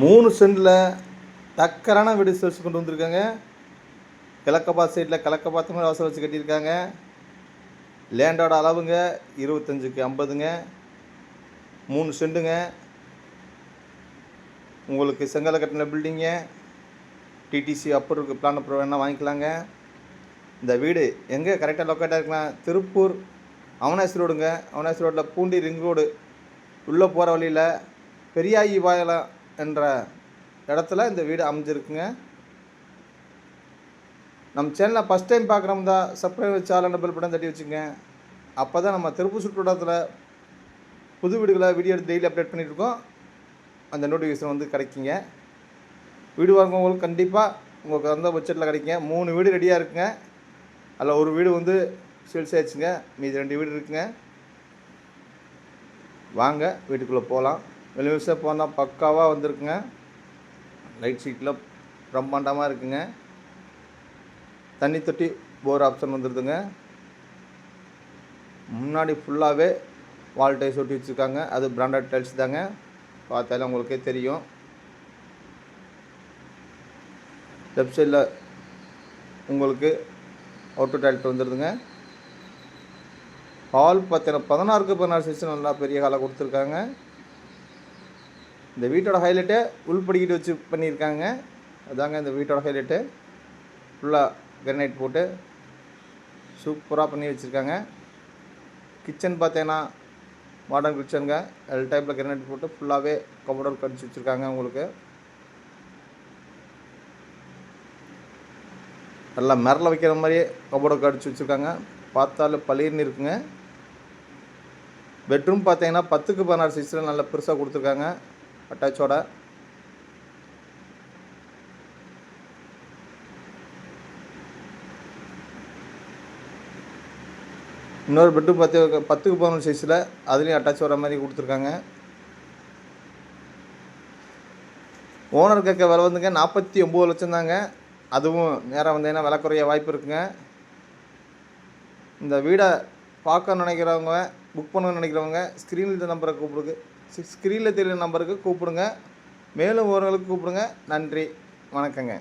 மூணு சென்டில் டக்கரான வீடு சேல்ஸ் கொண்டு வந்திருக்காங்க. கிழக்கப்பா சைடில் கிழக்க மாதிரி அவசரம் வச்சு கட்டியிருக்காங்க. லேண்டோட அளவுங்க இருபத்தஞ்சுக்கு ஐம்பதுங்க. மூணு செண்டுங்க உங்களுக்கு செங்கலை கட்டின பில்டிங்கு டிடிசி அப்புறம் பிளான் அப்புறம் வேணால் வாங்கிக்கலாங்க. இந்த வீடு எங்கே கரெக்டாக லொக்கேட்டாக இருக்கலாம் திருப்பூர் அவனாசி ரோடுங்க. அவனாசி ரோட்டில் பூண்டி ரிங் ரோடு உள்ளே போகிற வழியில் பெரியாயி வாயலம் என்ற இடத்துல இந்த வீடு அமைஞ்சிருக்குங்க. நம்ம சேனலை ஃபஸ்ட் டைம் பார்க்குறோம் தான் சப்ஸ்கிரைப் வச்சு ஆள் பெல் பட்டன் தட்டி வச்சுங்க. அப்போ தான் நம்ம திருப்பூர் சுற்றுவட்டத்தில் புது வீடுகளை வீடியோ எடுத்து டெய்லி அப்டேட் பண்ணியிருக்கோம் அந்த நோட்டிஃபிகேஷன் வந்து கிடைக்குங்க. வீடு வாங்குறவங்களுக்கு கண்டிப்பாக உங்களுக்கு அந்த பட்ஜெட்டில் கிடைக்குங்க. மூணு வீடு ரெடியாக இருக்குங்க. அதில் ஒரு வீடு வந்து சேல்ஸ் ஆயிடுச்சுங்க. மீதி ரெண்டு வீடு இருக்குங்க. வாங்க வீட்டுக்குள்ளே போகலாம் வெளியூசே போனால் பக்காவாக வந்திருக்குங்க. லைட் சீட்டில் பிரம்மாண்டமாக இருக்குங்க. தண்ணி தொட்டி போர் ஆப்ஷன் வந்துடுதுங்க முன்னாடி ஃபுல்லாகவே வால் டைல்ஸ் ஒட்டி வச்சுருக்காங்க. அது பிராண்டட் டைல்ஸ் தாங்க. பார்த்தாலே உங்களுக்கே தெரியும். லெஃப்ட் சைடில் உங்களுக்கு அவுட்டர் டைல்ட் வந்துடுதுங்க ஹால் பார்த்தீங்கன்னா பதினாறுக்கு பதினாறு செக்ஷன் நல்லா பெரிய ஹாலாக கொடுத்துருக்காங்க. இந்த வீட்டோட ஹைலைட்டே உள்படிக்கிட்டு வச்சு பண்ணியிருக்காங்க. அதாங்க இந்த வீட்டோட ஹைலைட்டு ஃபுல்லாக கிரனைட் போட்டு சூப்பராக பண்ணி வச்சுருக்காங்க. கிச்சன் பார்த்தீங்கன்னா மாடர்ன் கிச்சனுங்க எல் டைப்பில் கிரனைட் போட்டு ஃபுல்லாகவே கபோர்டர் கடிச்சு வச்சுருக்காங்க உங்களுக்கு. நல்லா மிரல வைக்கிற மாதிரியே கபோர்டர் கடிச்சு வச்சுருக்காங்க. பார்த்தாலும் பளிர்னு இருக்குங்க. பெட்ரூம் பார்த்தீங்கன்னா பத்துக்கு பதினாறு சைஸில் நல்லா பெருசாக கொடுத்துருக்காங்க. அட்டாச்சோட இன்னொரு பெட்ரூம் பத்து பத்துக்கு பதினொன்று சைஸில் அதுலேயும் அட்டாச் வர மாதிரி கொடுத்துருக்காங்க. ஓனர் கேட்க விலை வந்துங்க நாற்பத்தி ஒம்பது லட்சம் தாங்க. அதுவும் நேராக வந்தீங்கன்னா விலை குறைய வாய்ப்பு இருக்குங்க. இந்த வீடை பார்க்க நினைக்கிறவங்க புக் பண்ணணும்னு நினைக்கிறவங்க ஸ்க்ரீனில் இந்த நம்பரை சிக்ஸ் ஸ்க்ரீனில் தெரியுற நம்பருக்கு கூப்பிடுங்க. மேலும் ஓரங்களுக்கு கூப்பிடுங்க. நன்றி. வணக்கங்க.